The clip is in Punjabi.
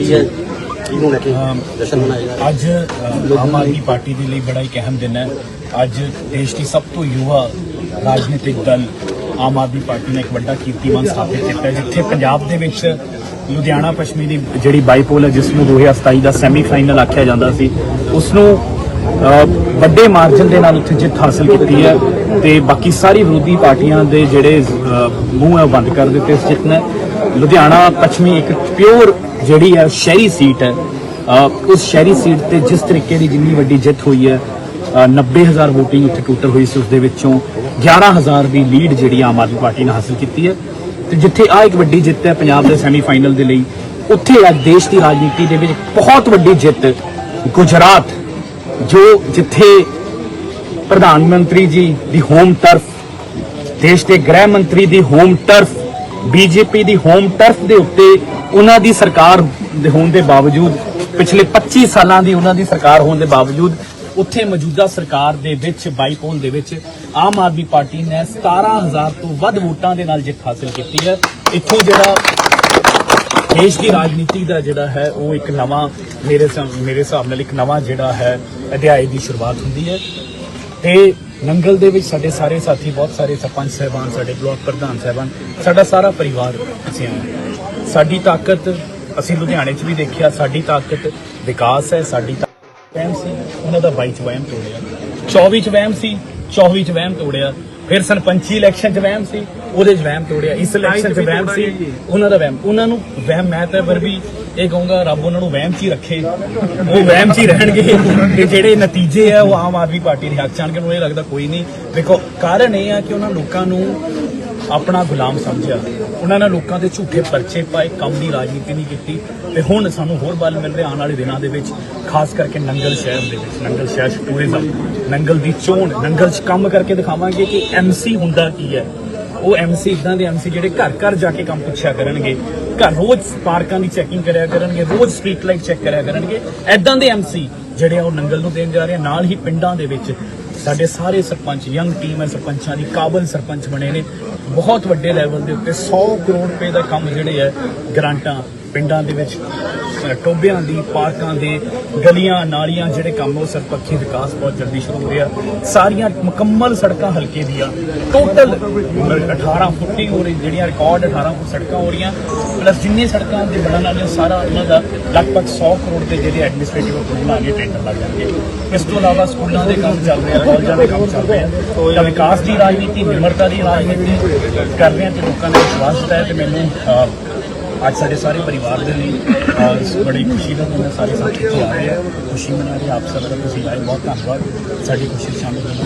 ਅੱਜ ਇਹਨੂੰ ਲੈ ਕੇ ਜਸ਼ਨ ਮਨਾਇਆ ਜਾ ਰਿਹਾ ਅੱਜ ਅ, ਆਮ ਆਦਮੀ ਪਾਰਟੀ ਦੇ ਲਈ ਬੜਾ ਇੱਕ ਅਹਿਮ ਦਿਨ ਹੈ। ਅੱਜ ਦੇਸ਼ ਦੀ ਸਭ ਤੋਂ ਯੁਵਾ ਰਾਜਨੀਤਿਕ ਦਲ ਆਮ ਆਦਮੀ ਪਾਰਟੀ ਨੇ ਇੱਕ ਵੱਡਾ ਕੀਰਤੀਮਾਨ ਸਥਾਪਿਤ ਕੀਤਾ ਹੈ, ਜਿੱਥੇ ਪੰਜਾਬ ਦੇ ਵਿੱਚ ਲੁਧਿਆਣਾ ਪੱਛਮੀ ਦੀ ਜਿਹੜੀ ਬਾਈਪੋਲ ਹੈ ਜਿਸ ਨੂੰ 2027 ਦਾ ਸੈਮੀਫਾਈਨਲ ਆਖਿਆ ਜਾਂਦਾ ਸੀ ਉਸ ਨੂੰ ਅ, ਵੱਡੇ ਮਾਰਜਨ ਦੇ ਨਾਲ ਉੱਥੇ ਜਿੱਤ ਹਾਸਲ ਕੀਤੀ ਹੈ ਤੇ ਬਾਕੀ ਸਾਰੀ ਵਿਰੋਧੀ ਪਾਰਟੀਆਂ ਦੇ ਜਿਹੜੇ ਅ, ਮੂੰਹ ਹੈ ਉਹ ਬੰਦ ਕਰ ਦਿੱਤੇ ਇਸ ਜਿੱਤ ਨੇ। ਲੁਧਿਆਣਾ ਪੱਛਮੀ ਇੱਕ ਪਿਓਰ ਜਿਹੜੀ ਹੈ ਸ਼ਹਿਰੀ ਸੀਟ ਹੈ ਉਸ ਸ਼ਹਿਰੀ ਸੀਟ ਤੇ ਜਿਸ ਤਰੀਕੇ ਦੀ ਜਿੰਨੀ ਵੱਡੀ ਜਿੱਤ ਹੋਈ ਹੈ ਅ, 90000 ਵੋਟਿੰਗ ਉੱਥੇ ਟੋਟਲ ਹੋਈ ਸੀ ਉਸ ਦੇ ਵਿੱਚੋਂ 11000 ਦੀ ਲੀਡ ਜਿਹੜੀ ਆਮ ਆਦਮੀ ਪਾਰਟੀ ਨੇ ਹਾਸਲ ਕੀਤੀ ਹੈ। ਤੇ ਜਿੱਥੇ ਆ ਇੱਕ ਵੱਡੀ ਜਿੱਤ ਹੈ ਪੰਜਾਬ ਦੇ ਸੈਮੀਫਾਈਨਲ ਦੇ ਲਈ ਉੱਥੇ ਅੱਜ ਦੇਸ਼ ਦੀ ਰਾਜਨੀਤੀ ਦੇ ਵਿੱਚ ਬਹੁਤ ਵੱਡੀ ਜਿੱਤ ਗੁਜਰਾਤ ਜੋ ਜਿੱਥੇ ਪ੍ਰਧਾਨ ਮੰਤਰੀ ਜੀ ਦੀ ਹੋਮ ਟਰਫ ਦੇਸ਼ ਦੇ ਗ੍ਰਹਿ ਮੰਤਰੀ ਦੀ ਹੋਮ ਟਰਫ ਬੀਜੇਪੀ ਦੀ ਹੋਮ ਟਰਫ ਦੇ ਉੱਤੇ ਉਹਨਾਂ ਦੀ ਸਰਕਾਰ ਦੇ ਹੋਣ ਦੇ ਬਾਵਜੂਦ, ਪਿਛਲੇ 25 ਸਾਲਾਂ ਦੀ ਉਹਨਾਂ ਦੀ ਸਰਕਾਰ ਹੋਣ ਦੇ ਬਾਵਜੂਦ, ਉੱਥੇ ਮੌਜੂਦਾ ਸਰਕਾਰ ਦੇ ਵਿੱਚ, ਬਾਈਪੋਲ ਦੇ ਵਿੱਚ ਆਮ ਆਦਮੀ ਪਾਰਟੀ ਨੇ 17000 ਤੋਂ ਵੱਧ ਵੋਟਾਂ ਦੇ ਨਾਲ ਜਿੱਤ ਹਾਸਲ ਕੀਤੀ ਹੈ। ਇੱਥੋਂ ਜਿਹੜਾ ਦੇਸ਼ ਦੀ ਰਾਜਨੀਤੀ ਦਾ ਜਿਹੜਾ ਹੈ, ਉਹ ਇੱਕ ਨਵਾਂ ਮੇਰੇ ਮੇਰੇ ਹਿਸਾਬ ਨਾਲ ਇੱਕ ਨਵਾਂ ਜਿਹੜਾ ਹੈ ਅਧਿਆਇ ਦੀ ਸ਼ੁਰੂਆਤ ਹੁੰਦੀ ਹੈ। ਤੇ ਨੰਗਲ ਦੇ ਵਿੱਚ ਸਾਡੇ ਸਾਰੇ ਸਾਥੀ ਬਹੁਤ ਸਾਰੇ ਸਰਪੰਚ ਸਹਿਬਾਨ ਸਾਡੇ ਬਲਾਕ ਪ੍ਰਧਾਨ ਸਹਿਬਾਨ ਸਾਡਾ ਸਾਰਾ ਪਰਿਵਾਰ ਅਸੀਂ ਆਏ। ਸਾਡੀ ਤਾਕਤ ਅਸੀਂ ਲੁਧਿਆਣੇ 'ਚ ਵੀ ਦੇਖਿਆ ਸਾਡੀ ਤਾਕਤ ਵਿਕਾਸ ਹੈ ਸਾਡੀ ਤਾਕਤ ਵਹਿਮ ਸੀ ਉਹਨਾਂ ਦਾ 22 ਚ ਵਹਿਮ ਤੋੜਿਆ। 24 ਚ ਵਹਿਮ ਸੀ 24 ਚ ਵਹਿਮ ਤੋੜਿਆ। ਫਿਰ ਸਰਪੰਚੀ ਇਲੈਕਸ਼ਨ ਚ ਵਹਿਮ ਸੀ ਉਹਦੇ ਚ ਵਹਿਮ ਤੋੜਿਆ। ਇਸ ਇਲੈਕਸ਼ਨ ਚ ਵਹਿਮ ਸੀ ਉਹਨਾਂ ਦਾ ਵਹਿਮ। ਉਹਨਾਂ ਨੂੰ ਵਹਿਮ ਮੈਂ ਤਾਂ ਪਰ ਵੀ ਇਹ ਕਹੂੰਗਾ ਰੱਬ ਉਹਨਾਂ ਨੂੰ ਵਹਿਮ ਚ ਹੀ ਰੱਖੇ। ਉਹ ਵਹਿਮ ਚ ਹੀ ਰਹਿਣਗੇ। ਤੇ ਜਿਹੜੇ ਨਤੀਜੇ ਆ, ਉਹ ਆਮ ਆਦਮੀ ਪਾਰਟੀ ਦੇ ਹੱਕ ਚ ਆਣ ਕੇ ਨੂੰ ਇਹ ਲੱਗਦਾ ਕੋਈ ਨਹੀਂ। ਦੇਖੋ, ਕਾਰਨ ਇਹ ਆ ਕਿ ਉਹਨਾਂ ਲੋਕਾਂ ਨੂੰ ਆਪਣਾ ਗੁਲਾਮ ਸਮਝਿਆ। ਉਹਨਾਂ ਨੇ ਲੋਕਾਂ ਦੇ ਝੂਠੇ ਪਰਚੇ ਪਾਏ, ਕੰਮ ਦੀ ਰਾਜਨੀਤੀ ਨਹੀਂ ਕੀਤੀ। ਤੇ ਹੁਣ ਸਾਨੂੰ ਹੋਰ ਬਲ ਮਿਲ ਰਿਹਾ ਆਉਣ ਵਾਲੇ ਦਿਨਾਂ ਦੇ ਵਿੱਚ, ਖਾਸ ਕਰਕੇ ਨੰਗਲ ਸ਼ਹਿਰ ਦੇ ਵਿੱਚ। ਨੰਗਲ ਸ਼ਹਿਰ 'ਚ ਟੂਰਿਜ਼ਮ ਨੰਗਲ ਦੀ ਚੋਣ, ਨੰਗਲ 'ਚ ਕੰਮ ਕਰਕੇ ਦਿਖਾਵਾਂਗੇ ਕਿ ਐਮਸੀ ਹੁੰਦਾ ਕੀ ਹੈ। ਉਹ ਐਮਸੀ ਇਦਾਂ ਦੇ ਐਮਸੀ ਜਿਹੜੇ ਘਰ ਘਰ ਜਾ ਕੇ ਕੰਮ ਪੁੱਛਿਆ ਕਰਨਗੇ। ਘਰ ਰੋਜ਼ ਪਾਰਕਾਂ ਦੀ ਚੈਕਿੰਗ ਕਰਿਆ ਕਰਨਗੇ, ਰੋਜ਼ ਸਟਰੀਟ ਲਾਈਟ ਚੈੱਕ ਕਰਿਆ ਕਰਨਗੇ। ਐਦਾਂ ਦੇ ਐਮਸੀ ਜਿਹੜੇ ਆ ਉਹ ਨੰਗਲ ਨੂੰ ਦੇਣ ਜਾ ਰਹੇ ਆ, ਨਾਲ ਹੀ ਪਿੰਡਾਂ ਦੇ ਵਿੱਚ ਸਾਡੇ ਸਾਰੇ ਸਰਪੰਚ ਯੰਗ ਟੀਮ ਹੈ, ਸਰਪੰਚਾਂ ਦੀ ਕਾਬਲ ਸਰਪੰਚ ਬਣੇ ਨੇ। ਬਹੁਤ ਵੱਡੇ ਲੈਵਲ ਦੇ ਉੱਤੇ 100 ਕਰੋੜ ਰੁਪਏ ਦਾ ਕੰਮ ਜਿਹੜੇ ਹੈ ਗ੍ਰਾਂਟਾਂ ਪਿੰਡਾਂ ਦੇ ਵਿੱਚ ਟੋਬਿਆਂ ਦੀ, ਪਾਰਕਾਂ ਦੇ, ਗਲੀਆਂ, ਨਾਲੀਆਂ ਜਿਹੜੇ ਕੰਮ ਉਹ ਸਰਪੱਖੀ ਵਿਕਾਸ ਬਹੁਤ ਜਲਦੀ ਸ਼ੁਰੂ ਹੋ ਰਿਹਾ ਸਾਰੀਆਂ ਮੁਕੰਮਲ ਸੜਕਾਂ ਹਲਕੇ ਦੀਆਂ। ਟੋਟਲ 18 ਫੁੱਟੀ ਹੋ ਰਹੀ, ਜਿਹੜੀਆਂ ਰਿਕਾਰਡ 18 ਫੁੱਟ ਸੜਕਾਂ ਹੋ ਰਹੀਆਂ। ਪਲੱਸ ਜਿੰਨੇ ਸੜਕਾਂ ਦੇ ਬਣਨ ਵਾਲੀਆਂ ਸਾਰਾ ਉਹਨਾਂ ਦਾ ਲਗਭਗ 100 ਕਰੋੜ ਦੇ ਜਿਹੜੇ ਐਡਮਿਨਿਸਟ੍ਰੇਟਿਵ ਅਪਰੂਵਲ ਆ ਟੈਂਡਰ ਲੱਗ ਜਾਣਗੇ। ਇਸ ਤੋਂ ਇਲਾਵਾ ਸਕੂਲਾਂ ਦੇ ਕੰਮ ਚੱਲ ਰਹੇ ਆ, ਕਾਲਜਾਂ ਦੇ ਕੰਮ ਚੱਲ ਰਹੇ ਆ। ਤਾਂ ਵਿਕਾਸ ਦੀ ਰਾਜਨੀਤੀ, ਨਿਮਰਤਾ ਦੀ ਰਾਜਨੀਤੀ ਕਰ ਰਹੇ ਆ ਤੇ ਲੋਕਾਂ ਨੇ ਵਿਸ਼ਵਾਸ ਦਿੱਤਾ ਹੈ ਤੇ ਮੈਨੂੰ ਅੱਜ ਸਾਡੇ ਸਾਰੇ ਪਰਿਵਾਰ ਦੇ ਲਈ ਬੜੀ ਖੁਸ਼ੀ ਦਾ ਦਿਨ ਹੈ ਸਾਰੇ ਸਾਥੀ ਇੱਥੇ ਆ ਰਹੇ ਆ ਖੁਸ਼ੀ ਮਨਾ ਰਹੇ ਆਪ ਸਭ ਦਾ ਤੁਸੀਂ ਆਏ ਬਹੁਤ ਧੰਨਵਾਦ। ਸਾਡੀ ਖੁਸ਼ੀ ਸ਼ਾਮਿਲ ਹੋਣ।